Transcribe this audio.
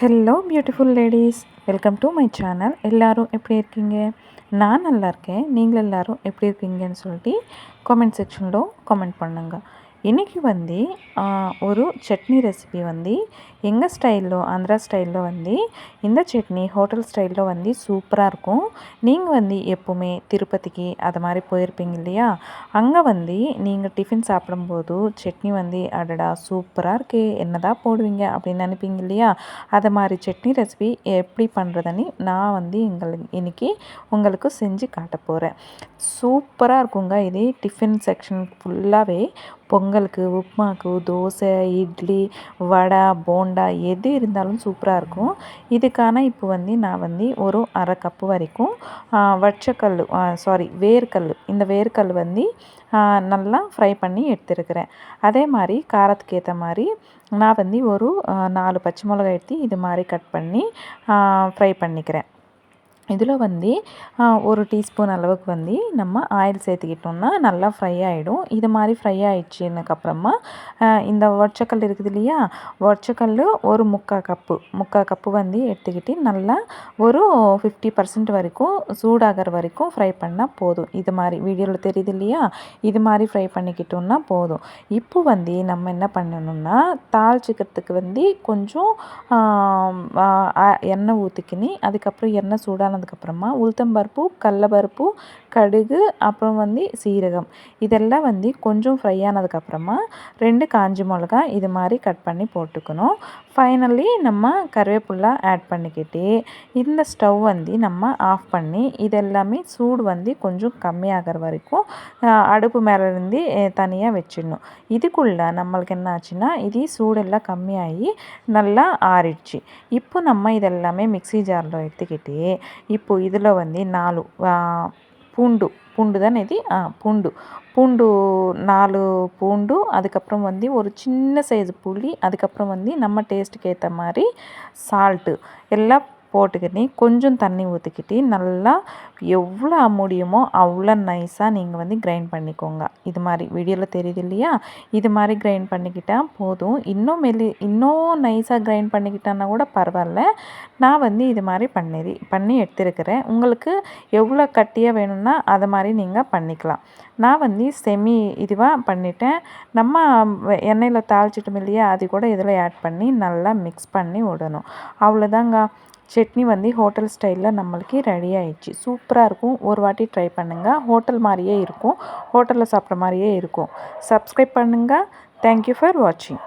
Hello beautiful ladies welcome to my channel எல்லோரும் எப்படி இருக்கீங்க? நான் நல்லா இருக்கேன். நீங்கள் எல்லோரும் எப்படி இருக்கீங்கன்னு சொல்லிட்டு காமெண்ட் செக்ஷனில் கமெண்ட் பண்ணுங்கள் இன்றைக்கி வந்து ஒரு சட்னி ரெசிபி வந்து எங்கள் ஸ்டைலில் ஆந்திரா ஸ்டைலில் வந்து இந்த சட்னி ஹோட்டல் ஸ்டைலில் வந்து சூப்பராக இருக்கும். நீங்கள் வந்து எப்போவுமே திருப்பதிக்கு அது மாதிரி போயிருப்பீங்க இல்லையா? அங்கே வந்து நீங்கள் டிஃபின் சாப்பிடும்போது சட்னி வந்து அடடா சூப்பராக இருக்கே என்னதான் போடுவீங்க அப்படின்னு நினைப்பீங்க இல்லையா? அதை மாதிரி சட்னி ரெசிபி எப்படி பண்ணுறதுன்னு நான் வந்து எங்களுக்கு இன்றைக்கி உங்களுக்கு செஞ்சு காட்ட போகிறேன் சூப்பராக இருக்குங்க. இதே டிஃபின் செக்ஷன் ஃபுல்லாகவே பொங்கலுக்கு உப்புமாக்கு தோசை இட்லி வடை போண்டா எது இருந்தாலும் சூப்பராக இருக்கும். இதுக்கான இப்போ வந்து நான் வந்து ஒரு அரை கப்பு வரைக்கும் வட்சக்கல் சாரி வேர்க்கல் இந்த வேர்க்கல் வந்து நல்லா ஃப்ரை பண்ணி எடுத்துருக்கிறேன். அதே மாதிரி காரத்துக்கு ஏற்ற மாதிரி நான் வந்து ஒரு நாலு பச்சை மிளகாய் எடுத்து இது மாதிரி கட் பண்ணி ஃப்ரை பண்ணிக்கிறேன். இதில் வந்து ஒரு டீஸ்பூன் அளவுக்கு வந்து நம்ம ஆயில் சேர்த்துக்கிட்டோம்னா நல்லா ஃப்ரை ஆகிடும் இது மாதிரி ஃப்ரை ஆகிடுச்சின்னக்கப்புறமா இந்த ஒச்சக்கல் இருக்குது இல்லையா? ஒச்சக்கல் ஒரு முக்கால் கப்பு. முக்கால் கப்பு வந்து எடுத்துக்கிட்டு நல்லா ஒரு ஃபிஃப்டி பர்சன்ட் வரைக்கும் சூடாகிற வரைக்கும் ஃப்ரை பண்ணால் போதும். இது மாதிரி வீடியோவில் தெரியுது இல்லையா? இது மாதிரி ஃப்ரை பண்ணிக்கிட்டோம்னா போதும். இப்போ வந்து நம்ம என்ன பண்ணணும்னா தாளிச்சிக்கிறதுக்கு வந்து கொஞ்சம் எண்ணெய் ஊற்றிக்கினி அதுக்கப்புறம் எண்ணெய் சூடான ஆனதுக்கப்புறமா உளுத்தம்பருப்பு கடலப்பருப்பு கடுகு அப்புறம் வந்து சீரகம். இதெல்லாம் வந்து கொஞ்சம் ஃப்ரை ஆனதுக்கப்புறமா ரெண்டு காஞ்சி மிளகா இது மாதிரி கட் பண்ணி போட்டுக்கணும். ஃபைனலி நம்ம கருவேப்பில்லை ஆட் பண்ணிக்கிட்டு இந்த ஸ்டவ் வந்து நம்ம ஆஃப் பண்ணி இதெல்லாமே சூடு வந்து கொஞ்சம் கம்மியாகிற வரைக்கும் அடுப்பு மேலேருந்து தனியாக வச்சிடணும். இதுக்குள்ளே நம்மளுக்கு என்ன ஆச்சுன்னா இது சூடெல்லாம் கம்மியாகி நல்லா ஆறிடுச்சு. இப்போ நம்ம இதெல்லாமே மிக்சி ஜாரில் எடுத்துக்கிட்டு இப்போ இதில் வந்து நாலு பூண்டு பூண்டு தானே இது? ஆ பூண்டு. பூண்டு நாலு பூண்டு அதுக்கப்புறம் வந்து ஒரு சின்ன சைஸ் புளி அதுக்கப்புறம் வந்து நம்ம டேஸ்ட்டுக்கு ஏற்ற மாதிரி சால்ட்டு எல்லாம் போட்டுக்கிட்டு கொஞ்சம் தண்ணி ஊற்றிக்கிட்டு நல்லா எவ்வளோ முடியுமோ அவ்வளோ நைஸாக நீங்கள் வந்து கிரைண்ட் பண்ணிக்கோங்க. இது மாதிரி வீடியோவில் தெரியுது இல்லையா? இது மாதிரி கிரைண்ட் பண்ணிக்கிட்டால் போதும். இன்னும் மெல்லி இன்னும் நைஸாக கிரைண்ட் பண்ணிக்கிட்டான்னா கூட பரவாயில்ல. நான் வந்து இது மாதிரி பண்ணி பண்ணி எடுத்துருக்கிறேன். உங்களுக்கு எவ்வளோ கட்டியாக வேணும்னா அதை மாதிரி நீங்கள் பண்ணிக்கலாம். நான் வந்து செமி இதுவாக பண்ணிட்டேன். நம்ம எண்ணெயில் தாளிச்சிட்டோம் இல்லையா? அது கூட இதில் ஆட் பண்ணி நல்லா மிக்ஸ் பண்ணி விடணும். அவ்வளோதாங்க சட்னி வந்து ஹோட்டல் ஸ்டைலில் நம்மளுக்கு ரெடி ஆயிடுச்சு. சூப்பராக இருக்கும். ஒரு வாட்டி ட்ரை பண்ணுங்கள் ஹோட்டல் மாதிரியே இருக்கும். ஹோட்டலில் சாப்பிட்ற மாதிரியே இருக்கும். சப்ஸ்கிரைப் பண்ணுங்கள் தேங்க்யூ ஃபார் வாட்சிங்